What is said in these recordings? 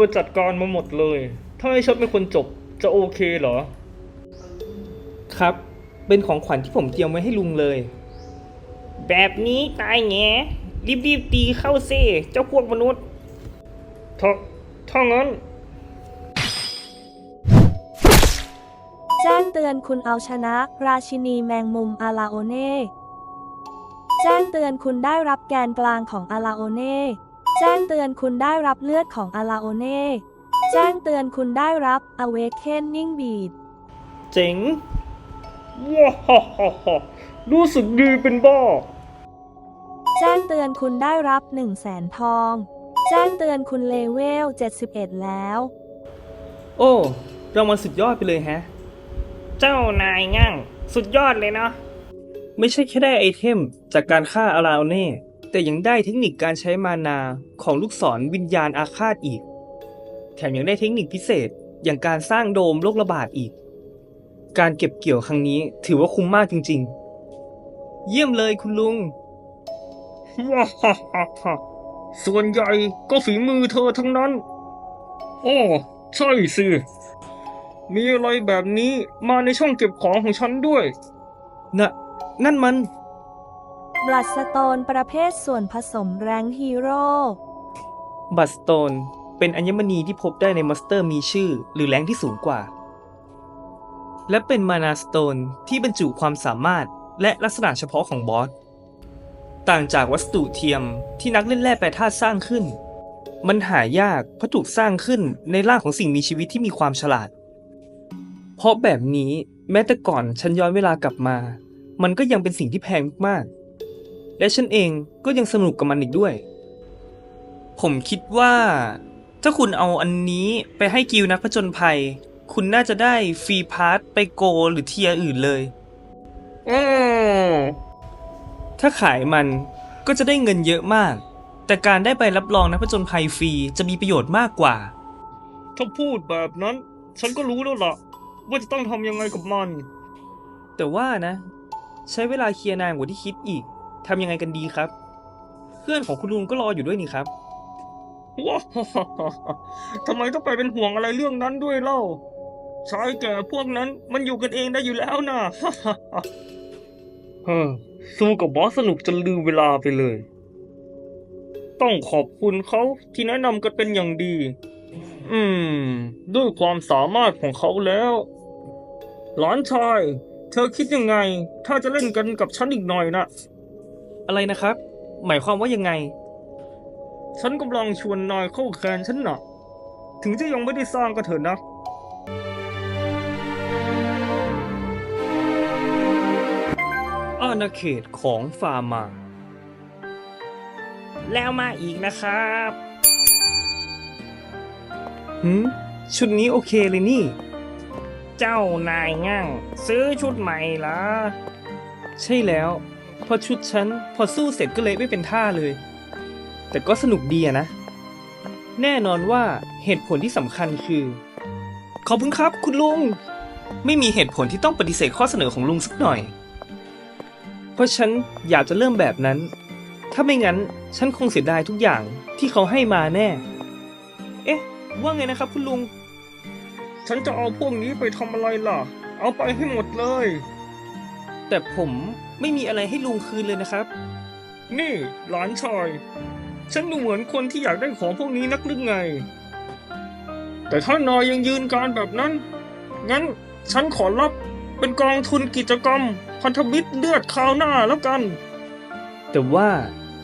อจัดการมาหมดเลย ถ้าให้ฉันเป็นคนจบจะโอเคเหรอ ครับ เป็นของขวัญที่ผมเตรียมไว้ให้ลุงเลย แบบนี้ตายแงรีบๆตีเข้าเซ่เจ้าพวกมนุษย์ถ้าถ้างั้นแจ้งเตือนคุณเอาชนะ ราชินีแมงมุมอาลาโอเน่แจ้งเตือนคุณได้รับแกนกลางของอาลาโอเน่ แจ้งเตือนคุณได้รับเลือดของอาลาโอเน่ แจ้งเตือนคุณได้รับ Awakening Beat เจ๋งว้าฮ่าฮ่าฮ่ารู้สึกดีเป็นบ้า แจ้งเตือนคุณได้รับ 1 0 0 0 0แสนทอง แจ้งเตือนคุณเลเวล 71 แล้ว โอ้รางวัลสุดยอดไปเลยแฮะ เจ้านายง่าง สุดยอดเลยเนาะ ไม่ใช่แค่ได้ไอเทมจากการฆ่าอาราโอเน่ แต่ยังได้เทคนิคการใช้มานาของลูกศรวิญญาณอาฆาตอีก แถมยังได้เทคนิคพิเศษอย่างการสร้างโดมโรคระบาดอีก การเก็บเกี่ยวครั้งนี้ถือว่าคุ้มมากจริง ๆ เยี่ยมเลยคุณลุง ว้าฮ่าฮ่าฮ่าส่วนใหญ่ก็ฝีมือเธอทั้งนั้น โอ้ใช่สิ มีอะไรแบบนี้มาในช่องเก็บของของฉันด้วย น่ะ นั่นมัน บลัดสโตนประเภทส่วนผสมแรงฮีโร่บัตสโตนเป็นอัญมณีที่พบได้ในมอนสเตอร์มีชื่อ หรือแรงที่สูงกว่า และเป็นมานาสโตนที่บรรจุความสามารถและลักษณะเฉพาะของบอส ต่างจากวัสดุเทียมที่นักเล่นแร่แปรธาตุสร้างขึ้น มันหายากเพราะถูกสร้างขึ้นในร่างของสิ่งมีชีวิตที่มีความฉลาด เพราะแบบนี้แม้แต่ก่อนฉันย้อนเวลากลับมา มันก็ยังเป็นสิ่งที่แพงมากๆ และฉันเองก็ยังสนุกกับมันอีกด้วย ผมคิดว่า ถ้าคุณเอาอันนี้ไปให้กิลด์นักผจญภัย คุณน่าจะได้ฟรีพาสไปโกลหรือเทียร์อื่นเลยโอ้ถ้าขายมันก็จะได้เงินเยอะมาก แต่การได้ใบรับรองนักผจญภัยฟรีจะมีประโยชน์มากกว่า ถ้าพูดแบบนั้น ฉันก็รู้แล้วล่ะ ว่าจะต้องทำยังไงกับมัน แต่ว่านะ ใช้เวลาเคลียร์นานกว่าที่คิดอีก ทำยังไงกันดีครับ เพื่อนของคุณลุงก็รออยู่ด้วยนี่ครับว้าฮ่าฮ่าฮ่าทำไมต้องไปเป็นห่วงอะไรเรื่องนั้นด้วยเล่าชายแก่พวกนั้นมันอยู่กันเองได้อยู่แล้วนะฮ่าฮ่าฮ่าเฮ้อสู้กับบอสสนุกจนลืมเวลาไปเลย ต้องขอบคุณเขาที่แนะนำกันเป็นอย่างดี อืม ด้วยความสามารถของเขาแล้ว หลานชาย เธอคิดยังไง ถ้าจะเล่นกันกับฉันอีกหน่อยนะ อะไรนะครับ หมายความว่ายังไง ฉันกำลังชวนนายเข้าแคนฉันนะถึงจะยังไม่ได้สร้างก็เถอะนะอาณาเขตของฟาร์มา แล้วมาอีกนะครับหืมชุดนี้โอเคเลยนี่ เจ้านายง่าง ซื้อชุดใหม่เหรอใช่แล้ว พอชุดฉันพอสู้เสร็จก็เลยไม่เป็นท่าเลย แต่ก็สนุกดีอะนะ แน่นอนว่าเหตุผลที่สำคัญคือ ขอบคุณครับ คุณลุง ไม่มีเหตุผลที่ต้องปฏิเสธข้อเสนอของลุงสักหน่อย เพราะฉันอยากจะเริ่มแบบนั้น ถ้าไม่งั้นฉันคงเสียดายทุกอย่างที่เขาให้มาแน่ เอ๊ะ ว่าไงนะครับ คุณลุง ฉันจะเอาพวกนี้ไปทำอะไรล่ะ เอาไปให้หมดเลย แต่ผมไม่มีอะไรให้ลุงคืนเลยนะครับ นี่หลานชายฉันดูเหมือนคนที่อยากได้ของพวกนี้นักหรือไง แต่ถ้านายยังยืนการแบบนั้น งั้นฉันขอรับเป็นกองทุนกิจกรรม พันธมิตรเลือดคราวหน้าแล้วกัน แต่ว่า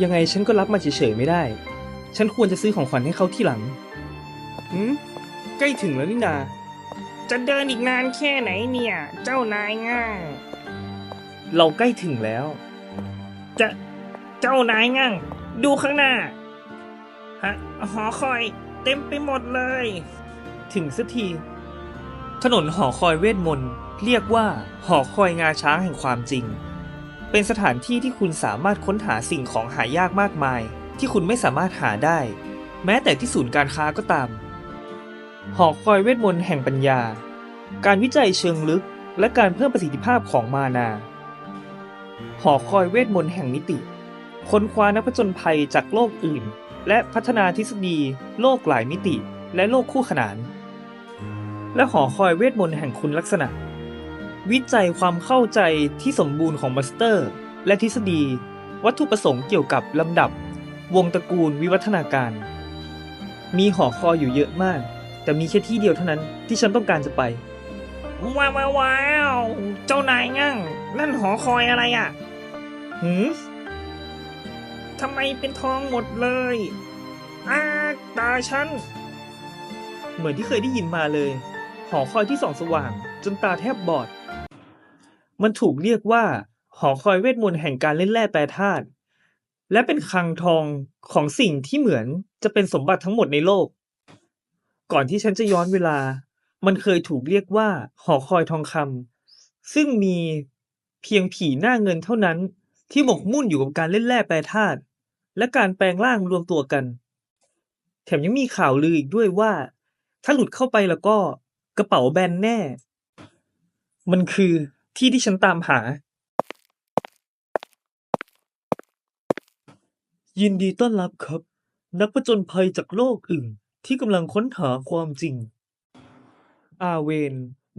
ยังไงฉันก็รับมาเฉยๆไม่ได้ ฉันควรจะซื้อของขวัญให้เขาที่หลังหืมใกล้ถึงแล้วนี่นา จะเดินอีกนานแค่ไหนเนี่ย เจ้านายง่าง เราใกล้ถึงแล้ว จะเจ้านายงั่ง ดูข้างหน้าฮะหอคอยเต็มไปหมดเลย ถึงสักที ถนนหอคอยเวทมนต์เรียกว่า หอคอยงาช้างแห่งความจริง เป็นสถานที่ที่คุณสามารถค้นหาสิ่งของหายากมากมาย ที่คุณไม่สามารถหาได้ แม้แต่ที่ศูนย์การค้าก็ตาม หอคอยเวทมนต์แห่งปัญญา การวิจัยเชิงลึกและการเพิ่มประสิทธิภาพของมานา หอคอยเวทมนต์แห่งมิติ ค้นคว้านักผจญภัยจากโลกอื่น และพัฒนาทฤษฎี โลกหลายมิติ และโลกคู่ขนาน และหอคอยเวทมนต์แห่งคุณลักษณะ วิจัยความเข้าใจที่สมบูรณ์ของมาสเตอร์ และทฤษฎี วัตถุประสงค์เกี่ยวกับลำดับ วงตระกูลวิวัฒนาการ มีหอคอยอยู่เยอะมาก แต่มีแค่ที่เดียวเท่านั้นที่ฉันต้องการจะไป ว้าวว้าวเจ้านายงั่งนั่นหอคอยอะไรอะหืมทำไมเป็นทองหมดเลยอาตาฉัน เหมือนที่เคยได้ยินมาเลย หอคอยที่ส่องสว่าง จนตาแทบบอด มันถูกเรียกว่า หอคอยเวทมนต์แห่งการเล่นแร่แปรธาตุและเป็นคลังทองของสิ่งที่เหมือนจะเป็นสมบัติทั้งหมดในโลก ก่อนที่ฉันจะย้อนเวลา มันเคยถูกเรียกว่า หอคอยทองคำซึ่งมีเพียงผีหน้าเงินเท่านั้นที่หมกมุ่นอยู่กับการเล่นแร่แปรธาตุและการแปลงร่างรวมตัวกัน แถมยังมีข่าวลืออีกด้วยว่า ถ้าหลุดเข้าไปแล้วก็กระเป๋าแบนแน่ มันคือที่ที่ฉันตามหา ยินดีต้อนรับครับ นักผจญภัยจากโลกอื่นที่กำลังค้นหาความจริง อาเวน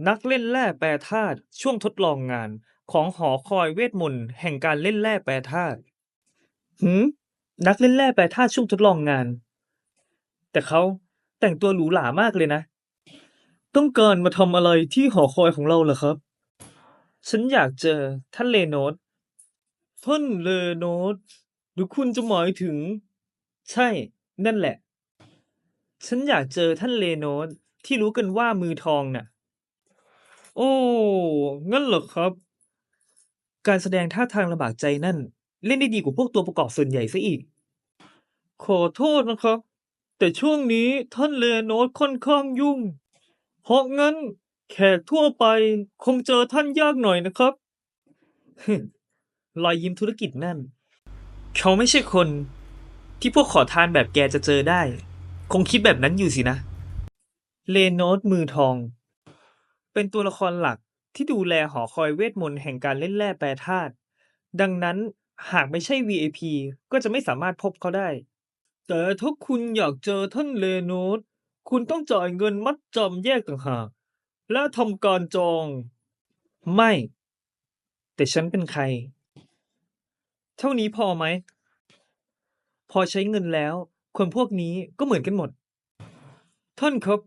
นักเล่นแร่แปรธาตุช่วงทดลองงาน ของหอคอยเวทมนต์แห่งการเล่นแร่แปรธาตุหืมนักเล่นแร่แปรธาตุช่วงทดลองงาน แต่เขาแต่งตัวหรูหรามากเลยนะ ต้องการมาทำอะไรที่หอคอยของเราเหรอครับ ฉันอยากเจอท่านเลโนดท่านเลโนดหรือคุณจะหมายถึง ใช่ นั่นแหละ ฉันอยากเจอท่านเลโนด ที่รู้กันว่ามือทองน่ะ โอ้ งั้นเหรอครับ การแสดงท่าทางลำบากใจนั่น เล่นได้ดีกว่าพวกตัวประกอบส่วนใหญ่ซะอีก ขอโทษนะครับ แต่ช่วงนี้ท่านเลโนดค่อนข้างยุ่ง เพราะงั้น แขกทั่วไปคงเจอท่านยากหน่อยนะครับ รอยยิ้มธุรกิจนั่น เขาไม่ใช่คน ที่พวกขอทานแบบแกจะเจอได้ คงคิดแบบนั้นอยู่สินะ เลโนดมือทอง เป็นตัวละครหลักที่ดูแลหอคอยเวทมนต์แห่งการเล่นแร่แปรธาตุดังนั้นหากไม่ใช่ VIP ก็จะไม่สามารถพบเขาได้ แต่ถ้าคุณอยากเจอท่านเลโนดคุณต้องจ่ายเงินมัดจำแยกต่างหาก และทำการจอง ไม่ แต่ฉันเป็นใคร เท่านี้พอไหม พอใช้เงินแล้ว คนพวกนี้ก็เหมือนกันหมด ท่านครับ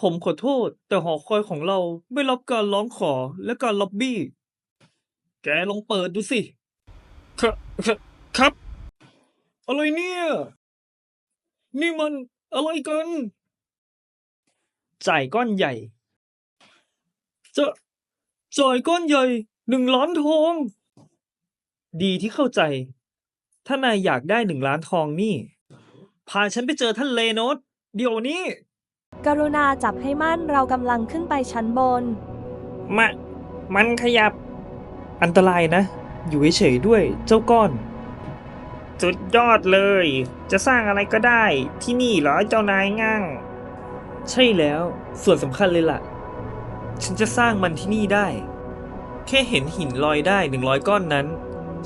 ผมขอโทษ แต่หอคอยของเราไม่รับการร้องขอและการล็อบบี้ แกลองเปิดดูสิ ครับครับ อะไรเนี่ย นี่มันอะไรกัน จ่ายก้อนใหญ่ จะจ่ายก้อนใหญ่หนึ่งล้านทอง ดีที่เข้าใจ ถ้านายอยากได้หนึ่งล้านทองนี่ พาฉันไปเจอท่านเลโนดเดี๋ยวนี้ กรุณาจับให้มั่นเรากำลังขึ้นไปชั้นบน มะ มันขยับ อันตรายนะ อยู่เฉยๆด้วยเจ้าก้อน สุดยอดเลย จะสร้างอะไรก็ได้ที่นี่เหรอเจ้านายงั่งใช่แล้วส่วนสำคัญเลยล่ะ ฉันจะสร้างมันที่นี่ได้ แค่เห็นหินลอยได้หนึ่งร้อยก้อนนั้น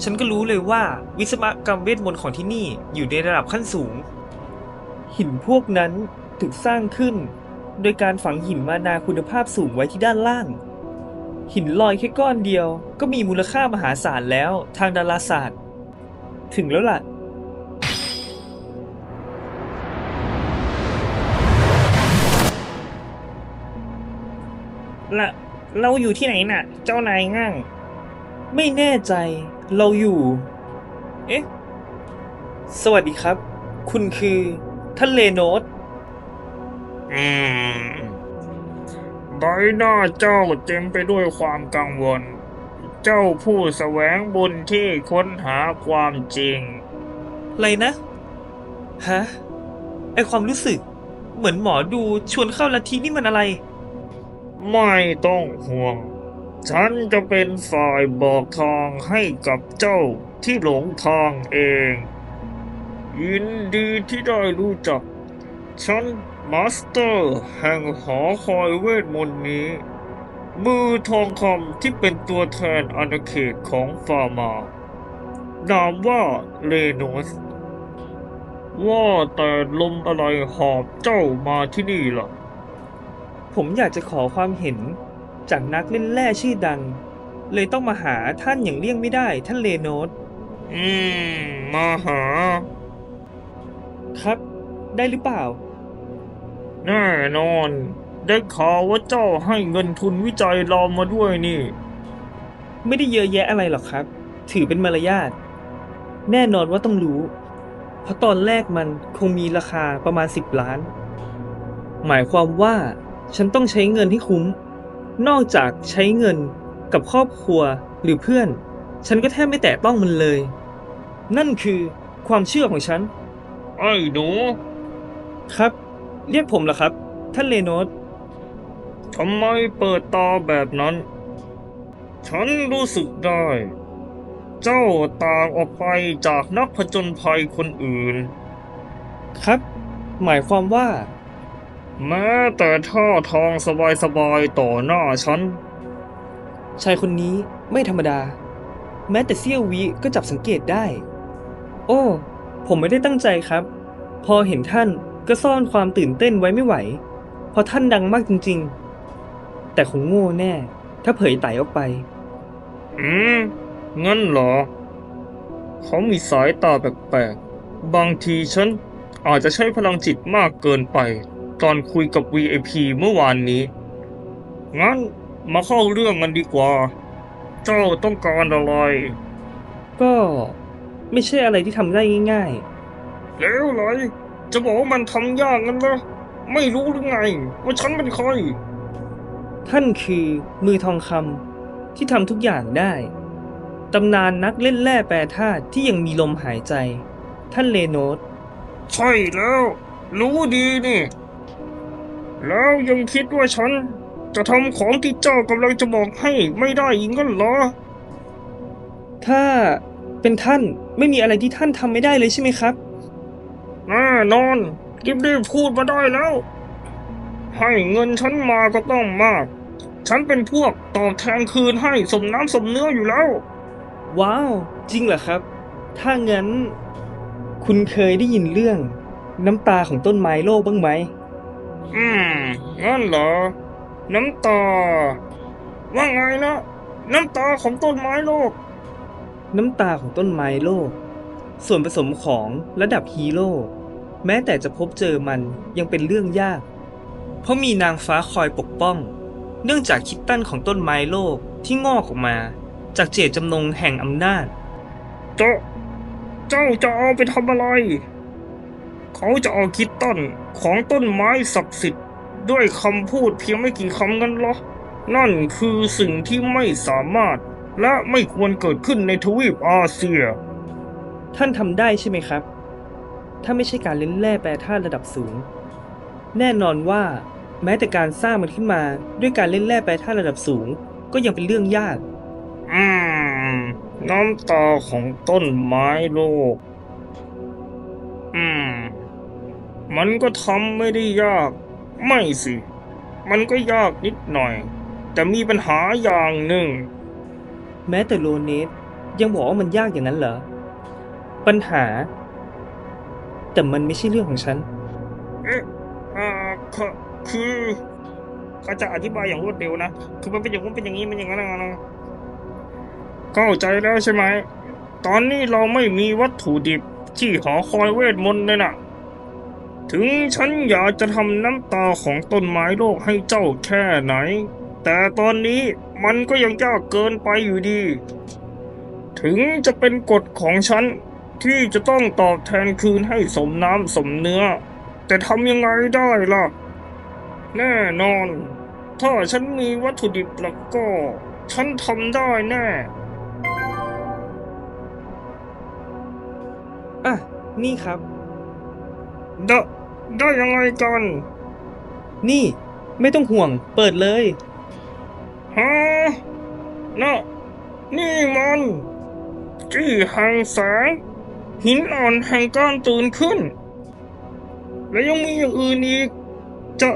ฉันก็รู้เลยว่าวิศวกรรมเวทมนต์ของที่นี่อยู่ในระดับขั้นสูง หินพวกนั้น ถูกสร้างขึ้น โดยการฝังหินมานาคุณภาพสูงไว้ที่ด้านล่าง หินลอยแค่ก้อนเดียว ก็มีมูลค่ามหาศาลแล้วทางดาราศาสตร์ ถึงแล้วล่ะละเราอยู่ที่ไหนน่ะ เจ้านายงั่งไม่แน่ใจ เราอยู่ เอ๊ะ สวัสดีครับ คุณคือท่านเลโนด ใบหน้าเจ้าเต็มไปด้วยความกังวล เจ้าผู้แสวงบุญที่ค้นหาความจริง อะไรนะ ฮะ ไอความรู้สึก เหมือนหมอดูชวนเข้าลัทธินี่มันอะไร ไม่ต้องห่วง ฉันจะเป็นฝ่ายบอกทางให้กับเจ้าที่หลงทางเอง ยินดีที่ได้รู้จัก ฉัน มาสเตอร์แห่งหอคอยเวทมนต์นี้ มือทองคำที่เป็นตัวแทนอาณาเขตของฟาร์มา นามว่าเลโนส ว่าแต่ลมอะไรหอบเจ้ามาที่นี่ล่ะ ผมอยากจะขอความเห็นจากนักเล่นแร่ชื่อดัง เลยต้องมาหาท่านอย่างเลี่ยงไม่ได้ท่านเลโนส อืม มาหา ครับ ได้หรือเปล่า แน่นอน ได้ข่าวว่าเจ้าให้เงินทุนวิจัยเรามาด้วยนี่ ไม่ได้เยอะแยะอะไรหรอกครับ ถือเป็นมารยาท แน่นอนว่าต้องรู้ เพราะตอนแรกมันคงมีราคาประมาณ 10 ล้าน หมายความว่าฉันต้องใช้เงินให้คุ้ม นอกจากใช้เงินกับครอบครัวหรือเพื่อน ฉันก็แทบไม่แตะต้องมันเลย นั่นคือความเชื่อของฉัน ไอ้หนู ครับ เรียกผมเหรอครับ ท่านเลโนสทำไมเปิดตาแบบนั้น ฉันรู้สึกได้ เจ้าต่างออกไปจากนักผจญภัยคนอื่น ครับ หมายความว่า แม้แต่ท่าทางสบายๆต่อหน้าฉัน ชายคนนี้ไม่ธรรมดา แม้แต่เสี้ยววิก็จับสังเกตได้ โอ้ ผมไม่ได้ตั้งใจครับ พอเห็นท่าน ก็ซ่อนความตื่นเต้นไว้ไม่ไหว เพราะท่านดังมากจริง ๆ แต่คงโง่แน่ ถ้าเผยไตออกไป อืม งั้นเหรอ เขามีสายตาแปลกๆ บางทีฉันอาจจะใช้พลังจิตมากเกินไป ตอนคุยกับ VIP เมื่อวานนี้ งั้นมาเข้าเรื่องกันดีกว่า เจ้าต้องการอะไร ก็ไม่ใช่อะไรที่ทำได้ง่ายแล้วไร จะบอกว่ามันทำยากงั้นเหรอไม่รู้หรือไง ว่าฉันเป็นใครๆท่านคือมือทองคำที่ทำทุกอย่างได้ ตำนานนักเล่นแร่แปรธาตุที่ยังมีลมหายใจ ท่านเลโนสใช่แล้ว รู้ดีนี่ แล้วยังคิดว่าฉัน จะทำของที่เจ้ากำลังจะบอกให้ไม่ได้อีกงั้นเหรอ ถ้าเป็นท่านไม่มีอะไรที่ท่านทำไม่ได้เลยใช่ไหมครับ แน่นอนรีบๆพูดมาได้แล้ว ให้เงินฉันมาก็ต้องมาก ฉันเป็นพวกตอบแทนคืนให้สมน้ำสมเนื้ออยู่แล้ว ว้าว จริงเหรอครับ ถ้างั้น คุณเคยได้ยินเรื่อง น้ำตาของต้นไม้โลกบ้างไหม อืม งั้นเหรอ น้ำตา ว่าไงนะน้ำตาของต้นไม้โลก น้ำตาของต้นไม้โลก ส่วนผสมของระดับฮีโร่ แม้แต่จะพบเจอมันยังเป็นเรื่องยาก เพราะมีนางฟ้าคอยปกป้อง เนื่องจากคิดตันของต้นไม้โลกที่งอกออกมา จากเจตจำนงแห่งอำนาจ เจ้าเจ้าจะเอาไปทำอะไร เขาจะเอาคิดต้นของต้นไม้ศักดิ์สิทธิ์ด้วยคำพูดเพียงไม่กี่คำกันเหรอ นั่นคือสิ่งที่ไม่สามารถและไม่ควรเกิดขึ้นในทวีปอาเซีย ท่านทำได้ใช่ไหมครับ ถ้าไม่ใช่การเล่นแร่แปรธาตุระดับสูง แน่นอนว่า แม้แต่การสร้างมันขึ้นมาด้วยการเล่นแร่แปรธาตุระดับสูง ก็ยังเป็นเรื่องยาก อืม น้ำตาของต้นไม้โลก อืม มันก็ทำไม่ได้ยาก ไม่สิ มันก็ยากนิดหน่อย แต่มีปัญหาอย่างหนึ่ง แม้แต่โลเนสยังบอกว่ามันยากอย่างนั้นเหรอ ปัญหา แต่มันไม่ใช่เรื่องของฉัน เอ๊ะอ่าคือคือเขาจะอธิบายอย่างรวดเร็วนะ คือมันเป็นอย่างนู้นเป็นอย่างนี้มันอย่างนั้นนะเข้าใจแล้วใช่ไหม ตอนนี้เราไม่มีวัตถุดิบที่หอคอยเวทมนต์เลยนะถึงฉันอยากจะทำน้ำตาของต้นไม้โลกให้เจ้าแค่ไหน แต่ตอนนี้มันก็ยังยากเกินไปอยู่ดี ถึงจะเป็นกฎของฉัน ที่จะต้องตอบแทนคืนให้สมน้ำสมเนื้อ แต่ทำยังไงได้ล่ะ แน่นอน ถ้าฉันมีวัตถุดิบแล้วก็ ฉันทำได้แน่อะนี่ครับ ได้ได้ยังไงกัน นี่ ไม่ต้องห่วง เปิดเลยฮะน่ะนี่มัน จี้แห่งแสง หินอ่อนแห่งการตื่นขึ้น และยังมีอย่างอื่นอีก จะ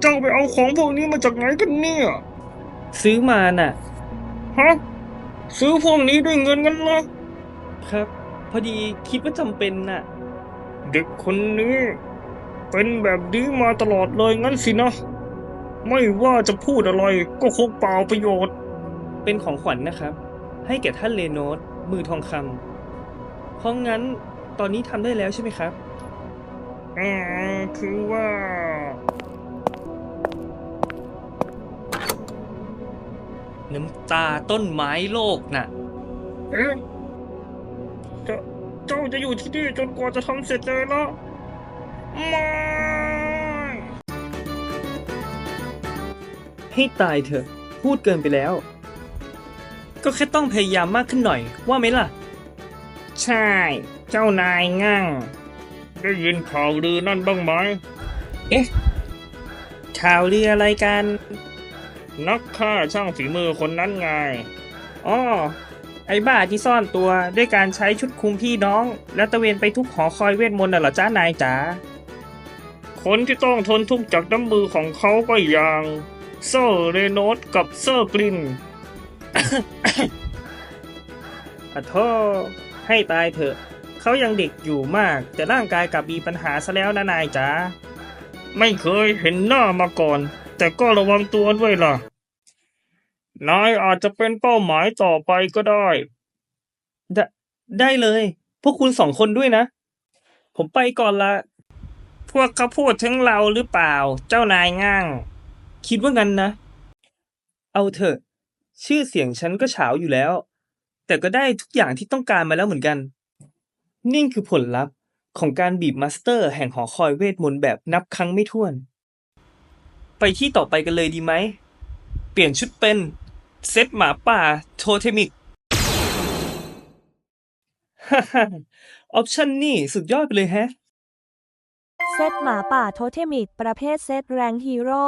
เจ้าไปเอาของพวกนี้มาจากไหนกันเนี่ย ซื้อมาน่ะ ฮะ ซื้อพวกนี้ด้วยเงินกันเหรอครับ พอดีคิดว่าจำเป็นน่ะ เด็กคนนี้ เป็นแบบนี้มาตลอดเลยงั้นสินะ ไม่ว่าจะพูดอะไรก็คงเปล่าประโยชน์ เป็นของขวัญนะครับ ให้แก่ท่านเลโนสมือทองคำ เพราะงั้นตอนนี้ทำได้แล้วใช่ไหมครับอ่าคือว่าน้ำตาต้นไม้โลกน่ะ เอ๊ะเจ้าเจ้าจะอยู่ที่นี่จนกว่าจะทำเสร็จเลยเหรอไม่ให้ตายเถอะ พูดเกินไปแล้ว ก็แค่ต้องพยายามมากขึ้นหน่อย ว่าไหมล่ะ ใช่ เจ้านายงั่ง ได้ยินข่าวลือนั่นบ้างไหมข่าวเรืออะไรกัน นักฆ่าช่างฝีมือคนนั้นไงอ๋อไอ้บ้าที่ซ่อนตัวด้วยการใช้ชุดคลุมพี่น้อง และตระเวนไปทุกหอคอยเวทมนต์น่ะเหรอจ้านายจ๋า คนที่ต้องทนทุกข์จากน้ำมือของเขาก็อย่างเซอร์เรโนสกับเซอร์กลิน ขอโทษ ให้ตายเถอะ เขายังเด็กอยู่มาก แต่ร่างกายกลับมีปัญหาซะแล้วนะนายจ๋าไม่เคยเห็นหน้ามาก่อน แต่ก็ระวังตัวด้วยล่ะ นายอาจจะเป็นเป้าหมายต่อไปก็ได้ ไดได้เลย พวกคุณสองคนด้วยนะ ผมไปก่อนละ พวกเขาพูดถึงเราหรือเปล่า เจ้านายงั่งคิดว่างั้นนะ เอาเถอะ ชื่อเสียงฉันก็เฉาอยู่แล้ว แต่ก็ได้ทุกอย่างที่ต้องการมาแล้วเหมือนกัน นี่คือผลลัพธ์ของการบีบมาสเตอร์ แห่งหอคอยเวทมนต์แบบนับครั้งไม่ถ้วน ไปที่ต่อไปกันเลยดีไหม เปลี่ยนชุดเป็น เซตหมาป่าโทเทมิกฮ่าฮ่าออปชันนี่สุดยอดไปเลยแฮะ เซตหมาป่าโทเทมิกประเภทเซตแรงฮีโร่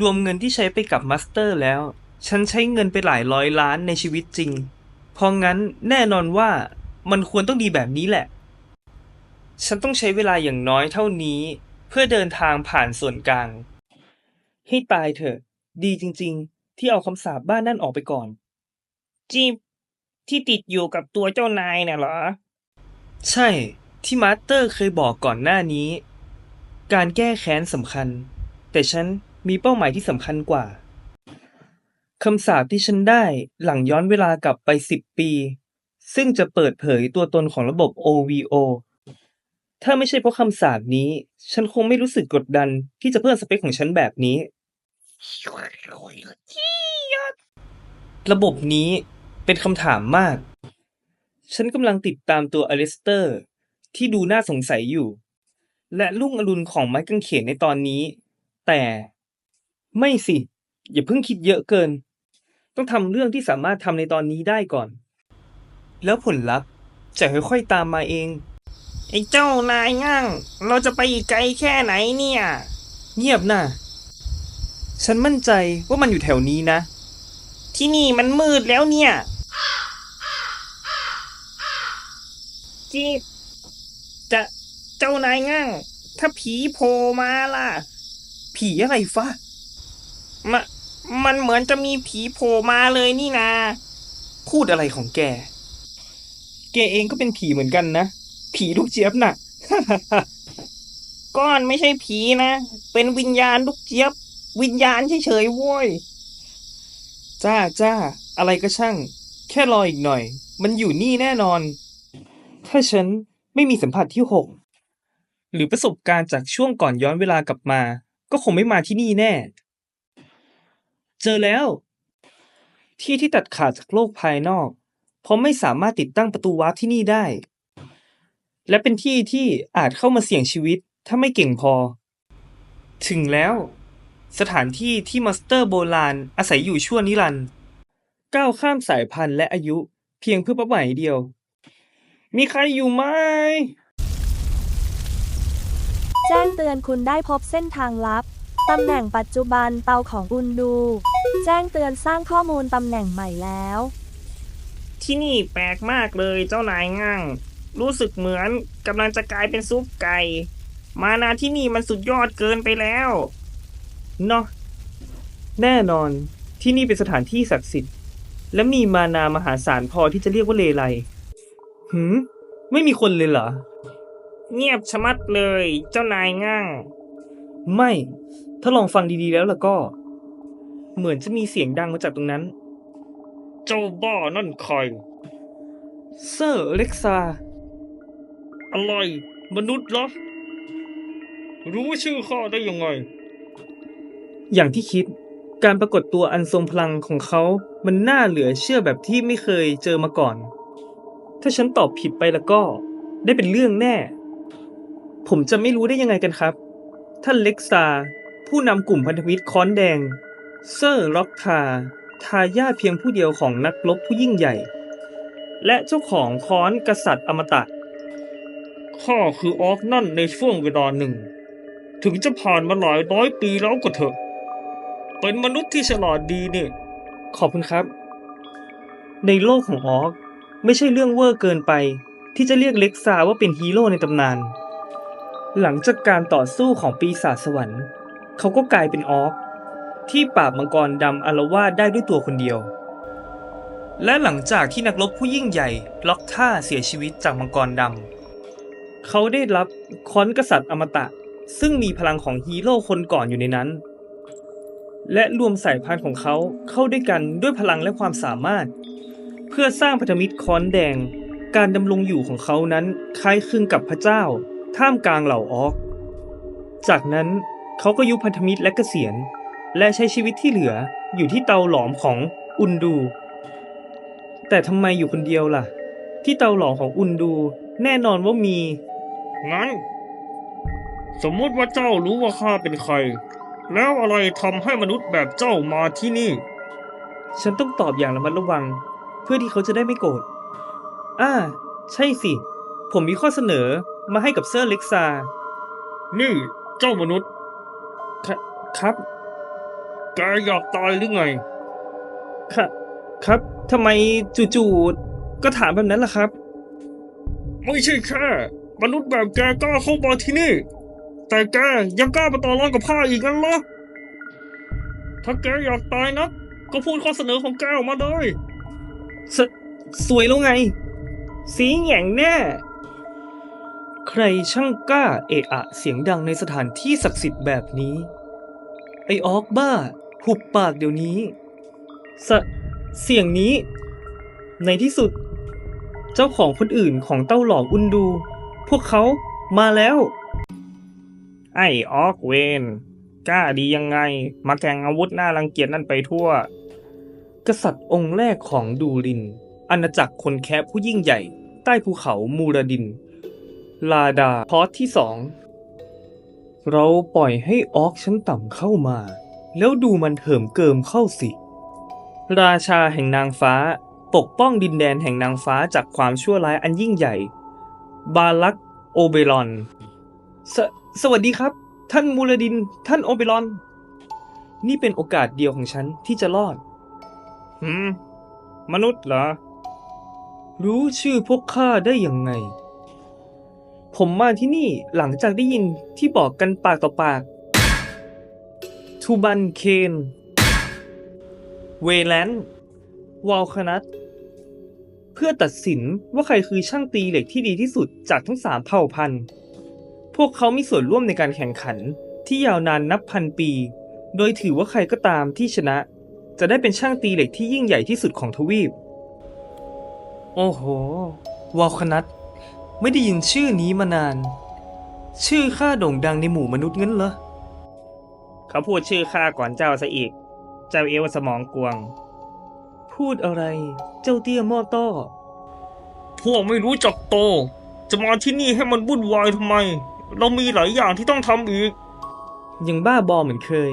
รวมเงินที่ใช้ไปกับมาสเตอร์แล้ว ฉันใช้เงินไปหลายร้อยล้านในชีวิตจริง เพราะงั้นแน่นอนว่ามันควรต้องดีแบบนี้แหละ ฉันต้องใช้เวลาอย่างน้อยเท่านี้ เพื่อเดินทางผ่านส่วนกลาง ให้ตายเถอะ ดีจริง ๆ ที่เอาคำสาปบ้านนั่นออกไปก่อน จีบที่ติดอยู่กับตัวเจ้านายน่ะเหรอ ใช่ที่มาสเตอร์เคยบอกก่อนหน้านี้ การแก้แค้นสำคัญ แต่ฉันมีเป้าหมายที่สำคัญกว่า คำสาปที่ฉันได้หลังย้อนเวลากลับไปสิบปี ซึ่งจะเปิดเผยตัวตนของระบบ OVO ถ้าไม่ใช่เพราะคำสาปนี้ ฉันคงไม่รู้สึกกดดันที่จะเพิ่มสเปคของฉันแบบนี้ ระบบนี้เป็นคำถามมาก ฉันกำลังติดตามตัวอลิสเตอร์ ที่ดูน่าสงสัยอยู่ และลุ่งอรุณของไม้กางเขนในตอนนี้ แต่ไม่สิ อย่าเพิ่งคิดเยอะเกิน ต้องทำเรื่องที่สามารถทำในตอนนี้ได้ก่อน แล้วผลลัพธ์จะค่อยๆตามมาเอง ไอ้เจ้านายงั่งเราจะไปอีกไกลแค่ไหนเนี่ย เงียบน่ะ ฉันมั่นใจว่ามันอยู่แถวนี้นะ ที่นี่มันมืดแล้วเนี่ย จีบจะเจ้านายงั่งถ้าผีโผล่มาล่ะ ผีอะไรฟะมะ มันเหมือนจะมีผีโผล่มาเลยนี่นา พูดอะไรของแก แกเองก็เป็นผีเหมือนกันนะ ผีลูกเจี๊ยบน่ะ ก้อนไม่ใช่ผีนะ เป็นวิญญาณลูกเจี๊ยบ วิญญาณเฉยๆโว้ย จ้าจ้า อะไรก็ช่าง แค่รออีกหน่อย มันอยู่นี่แน่นอน ถ้าฉันไม่มีสัมผัสที่หกหรือประสบการณ์จากช่วงก่อนย้อนเวลากลับมา ก็คงไม่มาที่นี่แน่ เจอแล้ว ที่ที่ตัดขาดจากโลกภายนอก เพราะไม่สามารถติดตั้งประตูวาร์ปที่นี่ได้ และเป็นที่ที่อาจเข้ามาเสี่ยงชีวิตถ้าไม่เก่งพอ ถึงแล้ว สถานที่ที่มอนสเตอร์โบราณอาศัยอยู่ชั่วนิรันดร์ก้าวข้ามสายพันธุ์และอายุเพียงเพื่อเป้าหมายเดียว มีใครอยู่ไหม แจ้งเตือนคุณได้พบเส้นทางลับ ตำแหน่งปัจจุบันเตาของอุนดู แจ้งเตือนสร้างข้อมูลตำแหน่งใหม่แล้ว ที่นี่แปลกมากเลยเจ้านายงั่งรู้สึกเหมือนกำลังจะกลายเป็นซุปไก่ มานาที่นี่มันสุดยอดเกินไปแล้วเนาะแน่นอนที่นี่เป็นสถานที่ศักดิ์สิทธิ์ และมีมานามหาศาลพอที่จะเรียกว่าเลไลหืมไม่มีคนเลยเหรอ เงียบชะมัดเลยเจ้านายง่าง ไม่ถ้าลองฟังดีๆแล้วล่ะก็ เหมือนจะมีเสียงดังมาจากตรงนั้น เจ้าบ้านั่นใครเซอร์เล็กซาอะไรมนุษย์เหรอรู้ชื่อข้าได้ยังไง อย่างที่คิด การปรากฏตัวอันทรงพลังของเขา มันน่าเหลือเชื่อแบบที่ไม่เคยเจอมาก่อน ถ้าฉันตอบผิดไปแล้วก็ ได้เป็นเรื่องแน่ ผมจะไม่รู้ได้ยังไงกันครับ ท่านเล็กซา ผู้นำกลุ่มพันธมิตรค้อนแดง เซอร์ล็อกทา ทายาทเพียงผู้เดียวของนักรบผู้ยิ่งใหญ่ และเจ้าของค้อนกษัตริย์อมตะ ข้าคือออกนั่นในช่วงเวลาหนึ่ง ถึงจะผ่านมาหลายร้อยปีแล้วก็เถอะ เป็นมนุษย์ที่ฉลาดดีนี่ ขอบคุณครับ ในโลกของออกไม่ใช่เรื่องเวอร์เกินไป ที่จะเรียกเล็กซาว่าเป็นฮีโร่ในตำนาน หลังจากการต่อสู้ของปีศาจสวรรค์ เขาก็กลายเป็นออกที่ปราบมังกรดำอารวาสได้ด้วยตัวคนเดียว และหลังจากที่นักรบผู้ยิ่งใหญ่ล็อกท่าเสียชีวิตจากมังกรดำเขาได้รับค้อนกษัตริย์อมตะ ซึ่งมีพลังของฮีโร่คนก่อนอยู่ในนั้น และรวมสายพันธุ์ของเขาเข้าด้วยกันด้วยพลังและความสามารถ เพื่อสร้างพันธมิตรค้อนแดง การดำรงอยู่ของเขานั้นคล้ายคลึงกับพระเจ้า ท่ามกลางเหล่าออก จากนั้น เขาก็ยุบพันธมิตรและเกษียณ และใช้ชีวิตที่เหลืออยู่ที่เตาหลอมของอุนดู แต่ทำไมอยู่คนเดียวล่ะ ที่เตาหลอมของอุนดูแน่นอนว่ามี งั้น สมมติว่าเจ้ารู้ว่าข้าเป็นใคร แล้วอะไรทำให้มนุษย์แบบเจ้ามาที่นี่ ฉันต้องตอบอย่างระมัดระวัง เพื่อที่เขาจะได้ไม่โกรธอ่า ใช่สิ ผมมีข้อเสนอมาให้กับเซอร์เล็กซา นี่เจ้ามนุษย์ ครับครับ แกอยากตายหรือไงครับครับทำไมจู่ๆก็ถามแบบนั้นล่ะครับ ไม่ใช่แค่มนุษย์แบบแกกล้าเข้ามาที่นี่ แต่แกยังกล้ามาต่อรองกับข้าอีกงั้นเหรอถ้าแกอยากตายนะก็พูดข้อเสนอของแกออกมาเลยสสวยแล้วไง สีอย่างแน่ ใครช่างกล้าเอะอะเสียงดังในสถานที่ศักดิ์สิทธิ์แบบนี้ ไอออกบ้า หุบปากเดี๋ยวนี้สเสียงนี้ ในที่สุด เจ้าของคนอื่นของเต้าหลอมอุนดู พวกเขามาแล้ว ไอ้ออกเวนกล้าดียังไง มาแข่งอาวุธน่ารังเกียจนั่นไปทั่ว กษัตริย์องค์แรกของดูริน อาณาจักรคนแคะผู้ยิ่งใหญ่ ใต้ภูเขามูรดิน ลาดาพอร์ทที่สอง เราปล่อยให้ออกชั้นต่ำเข้ามา แล้วดูมันเถิมเกิมเข้าสิ ราชาแห่งนางฟ้า ปกป้องดินแดนแห่งนางฟ้าจากความชั่วร้ายอันยิ่งใหญ่ บาลักโอเบรอนสสวัสดีครับ ท่านมูราดิน ท่านโอเบรอน นี่เป็นโอกาสเดียวของฉันที่จะรอดหืม มนุษย์เหรอ รู้ชื่อพวกข้าได้ยังไง ผมมาที่นี่หลังจากได้ยินที่บอกกันปากต่อปาก ทูบันเคน เวแลนด์วอลคนัทเพื่อตัดสินว่าใครคือช่างตีเหล็กที่ดีที่สุดจากทั้งสามเผ่าพันธุ์ พวกเขามีส่วนร่วมในการแข่งขันที่ยาวนานนับพันปี โดยถือว่าใครก็ตามที่ชนะ จะได้เป็นช่างตีเหล็กที่ยิ่งใหญ่ที่สุดของทวีป โอ้โห วอลคนัท ไม่ได้ยินชื่อนี้มานาน ชื่อข้าโด่งดังในหมู่มนุษย์งั้นเหรอ เขาพูดชื่อข้าก่อนเจ้าซะอีก เจ้าเอวสมองกวง พูดอะไร เจ้าเตี้ยหม้อต้อ พวกไม่รู้จักโต จะมาที่นี่ให้มันวุ่นวายทำไม เรามีหลายอย่างที่ต้องทำอีก ยังบ้าบอเหมือนเคย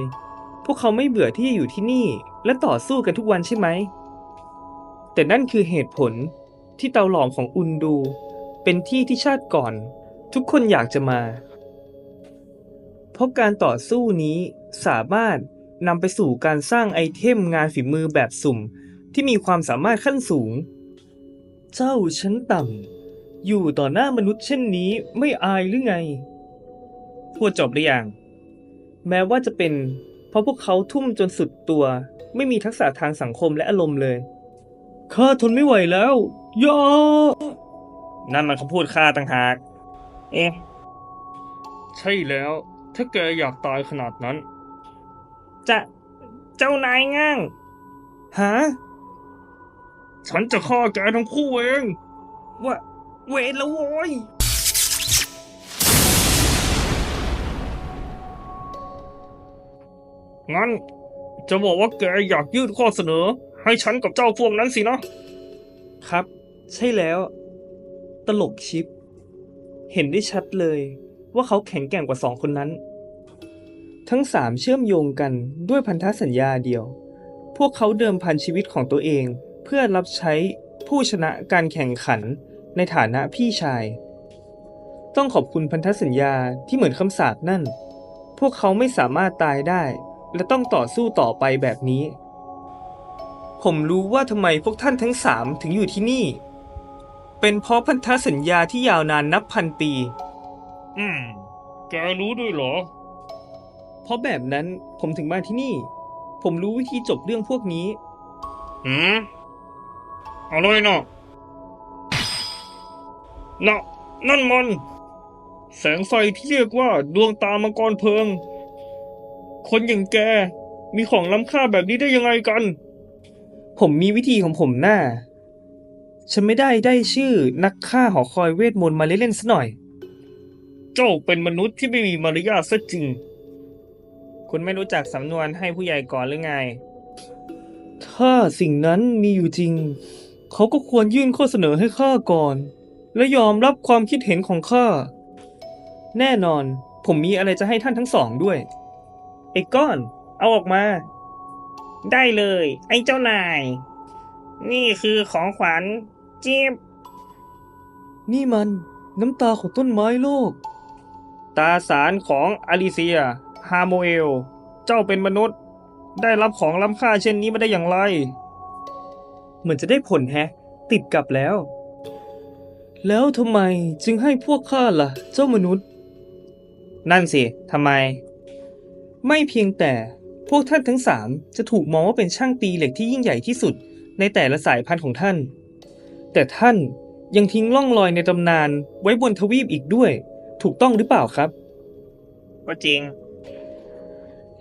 พวกเขาไม่เบื่อที่จะอยู่ที่นี่ และต่อสู้กันทุกวันใช่ไหม แต่นั่นคือเหตุผลที่เตาหลอมของอุนดู เป็นที่ที่ชาติก่อน ทุกคนอยากจะมา เพราะการต่อสู้นี้สามารถนำไปสู่การสร้างไอเทมงานฝีมือแบบสุ่ม ที่มีความสามารถขั้นสูง เจ้าชั้นต่ำอยู่ต่อหน้ามนุษย์เช่นนี้ไม่อายหรือไง พูดจบหรือยัง แม้ว่าจะเป็น เพราะพวกเขาทุ่มจนสุดตัว ไม่มีทักษะทางสังคมและอารมณ์เลย ข้าทนไม่ไหวแล้วย่า นั่นมันเขาพูดข้าต่างหาก เอ๊ะ ใช่แล้ว ถ้าแกอยากตายขนาดนั้น จะเจ้านายง่างฮะ ฉันจะฆ่าแกทั้งคู่เอง ว่า เวรแล้วโว้ยงั้น จะบอกว่าแกอยากยื่นข้อเสนอ ให้ฉันกับเจ้าพวกนั้นสินะครับ ใช่แล้ว ตลกชิป เห็นได้ชัดเลยว่าเขาแข็งแกร่งกว่าสองคนนั้น ทั้งสามเชื่อมโยงกันด้วยพันธสัญญาเดียว พวกเขาเดิมพันชีวิตของตัวเองเพื่อรับใช้ผู้ชนะการแข่งขันในฐานะพี่ชาย ต้องขอบคุณพันธสัญญาที่เหมือนคำสาปนั่น พวกเขาไม่สามารถตายได้ และต้องต่อสู้ต่อไปแบบนี้ ผมรู้ว่าทำไมพวกท่านทั้งสามถึงอยู่ที่นี่ เป็นเพราะพันธสัญญาที่ยาวนานนับพันปี อืม แกรู้ด้วยเหรอ เพราะแบบนั้นผมถึงมาที่นี่ ผมรู้วิธีจบเรื่องพวกนี้ หืมอะไรนะน่ะนั่นมัน แสงไฟที่เรียกว่าดวงตามังกรเพลิง คนอย่างแก มีของล้ำค่าแบบนี้ได้ยังไงกัน ผมมีวิธีของผมหน้า ฉันไม่ได้ได้ชื่อนักฆ่าหอคอยเวทมนต์มาเล่นๆซะหน่อย เจ้าเป็นมนุษย์ที่ไม่มีมารยาทซะจริง คุณไม่รู้จักสำนวนให้ผู้ใหญ่ก่อนหรือไง ถ้าสิ่งนั้นมีอยู่จริง เขาก็ควรยื่นข้อเสนอให้ข้าก่อน และยอมรับความคิดเห็นของข้า แน่นอน ผมมีอะไรจะให้ท่านทั้งสองด้วย ไอ้ก้อน เอาออกมา ได้เลย ไอ้เจ้านาย นี่คือของขวัญ จิ๊บนี่มันน้ำตาของต้นไม้โลก ตาสารของอลิเซีย ฮาโมเอล เจ้าเป็นมนุษย์ ได้รับของล้ำค่าเช่นนี้มาได้อย่างไร เหมือนจะได้ผลแฮะ ติดกลับแล้ว แล้วทำไมจึงให้พวกข้าล่ะ เจ้ามนุษย์ นั่นสิทำไม ไม่เพียงแต่พวกท่านทั้งสามจะถูกมองว่าเป็นช่างตีเหล็กที่ยิ่งใหญ่ที่สุด ในแต่ละสายพันธุ์ของท่าน แต่ท่านยังทิ้งร่องรอยในตำนานไว้บนทวีปอีกด้วย ถูกต้องหรือเปล่าครับ ก็จริง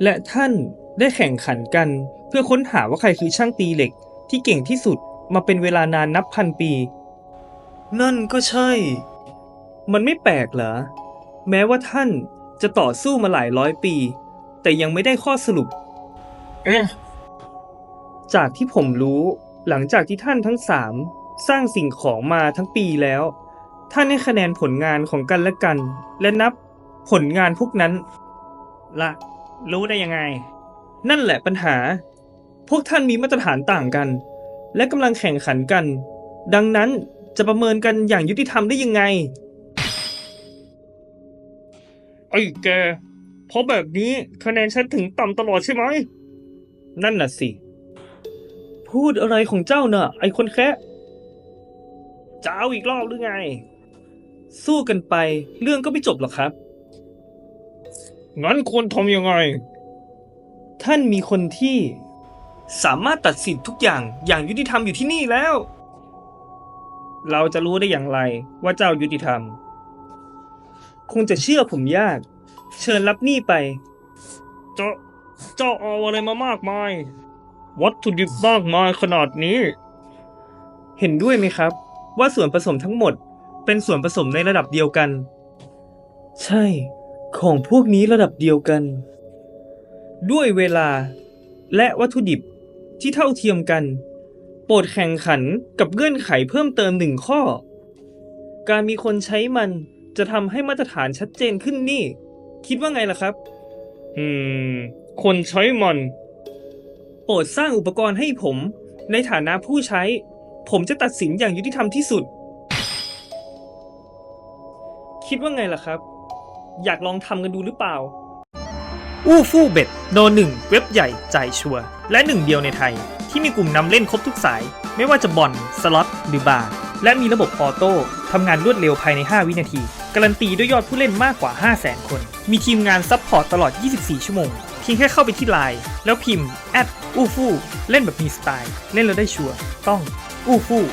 และท่านได้แข่งขันกันเพื่อค้นหาว่าใครคือช่างตีเหล็กที่เก่งที่สุดมาเป็นเวลานานนับพันปี นั่นก็ใช่ มันไม่แปลกเหรอ แม้ว่าท่านจะต่อสู้มาหลายร้อยปี แต่ยังไม่ได้ข้อสรุป เอ๊ะจากที่ผมรู้หลังจากที่ท่านทั้งสาม สร้างสิ่งของมาทั้งปีแล้ว ท่านให้คะแนนผลงานของกันและกัน และนับผลงานพวกนั้น ละ รู้ได้ยังไง นั่นแหละปัญหา พวกท่านมีมาตรฐานต่างกัน และกำลังแข่งขันกัน ดังนั้นจะประเมินกันอย่างยุติธรรมได้ยังไงไอ้แกเพราะแบบนี้คะแนนฉันถึงต่ำตลอดใช่ไหม นั่นน่ะสิ พูดอะไรของเจ้าน่ะ ไอคนแค่ จะเอาอีกรอบหรือไง สู้กันไป เรื่องก็ไม่จบหรอกครับ งั้นควรทำยังไง ท่านมีคนที่ สามารถตัดสินทุกอย่างอย่างยุติธรรมอยู่ที่นี่แล้ว เราจะรู้ได้อย่างไรว่าเจ้ายุติธรรม คงจะเชื่อผมยาก เชิญรับหนี้ไป เจ้าเจ้าเอาอะไรมามากมาย วัตถุดิบมากมายขนาดนี้ เห็นด้วยไหมครับ ว่าส่วนผสมทั้งหมด เป็นส่วนผสมในระดับเดียวกัน ใช่ ของพวกนี้ระดับเดียวกัน ด้วยเวลาและวัตถุดิบที่เท่าเทียมกัน โปรดแข่งขันกับเงื่อนไขเพิ่มเติมหนึ่งข้อ การมีคนใช้มันจะทำให้มาตรฐานชัดเจนขึ้นนี่ คิดว่าไงล่ะครับ อืม คนใช้มัน โปรดสร้างอุปกรณ์ให้ผม ในฐานะผู้ใช้ ผมจะตัดสินอย่างยุติธรรมที่สุด คิดว่าไงล่ะครับ อยากลองทำกันดูหรือเปล่า อู้ฟู่เบ็ดโนหนึ่งเว็บใหญ่จ่ายชัวร์และหนึ่งเดียวในไทย ที่มีกลุ่มนำเล่นครบทุกสาย ไม่ว่าจะบอลสล็อตหรือบาร์และมีระบบออโต้ทำงานรวดเร็วภายใน 5 วินาที การันตีด้วยยอดผู้เล่นมากกว่า 500,000 คน มีทีมงานซัพพอร์ตตลอด 24 ชั่วโมง เพียงแค่เข้าไปที่ไลน์แล้วพิมพ์แอู้ฟู่เล่นแบบมีสไตล์ เล่นแล้วได้ชัวร์ต้อง อู้ฟู่